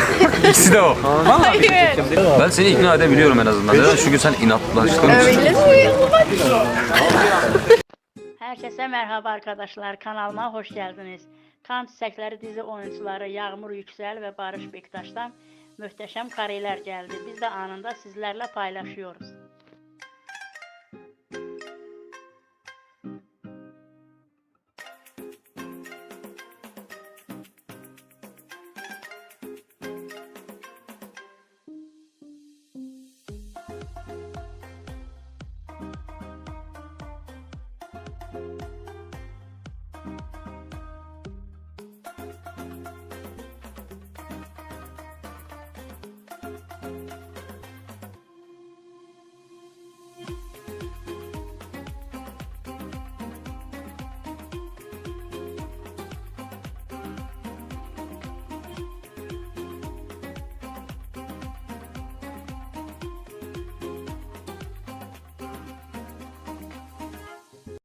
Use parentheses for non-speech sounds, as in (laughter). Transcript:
(laughs) İkisi de o. Hayır. Ben seni ikna edebiliyorum en azından. Neden? Çünkü sen inatlaştın. Öyle mi? Herkese merhaba arkadaşlar. Kanalıma hoş geldiniz. Kan Çiçekleri dizi oyuncuları Yağmur Yüksel ve Barış Bektaş'tan muhteşem kareler geldi. Biz de anında sizlerle paylaşıyoruz.